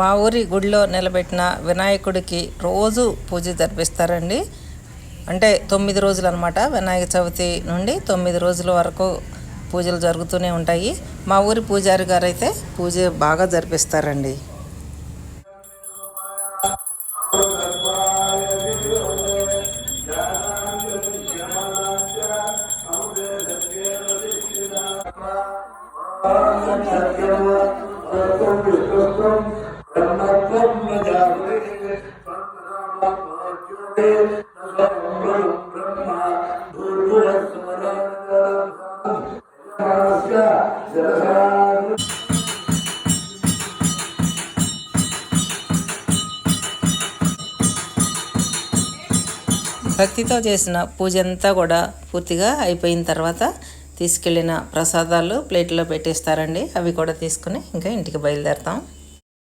మా ఊరి గుడిలో నిలబెట్టిన వినాయకుడికి రోజు పూజ జరిపిస్తారండి. అంటే తొమ్మిది రోజులు అనమాట వినాయక చవితి నుండి తొమ్మిది రోజుల వరకు పూజలు జరుగుతూనే ఉంటాయి. మా ఊరి పూజారి గారు అయితే పూజ బాగా జరిపిస్తారండి. భక్తితో చేసిన పూజ అంతా కూడా పూర్తిగా అయిపోయిన తర్వాత తీసుకెళ్ళిన ప్రసాదాలు ప్లేట్లో పెట్టేస్తారండి. అవి కూడా తీసుకుని ఇంకా ఇంటికి బయలుదేరుతాం.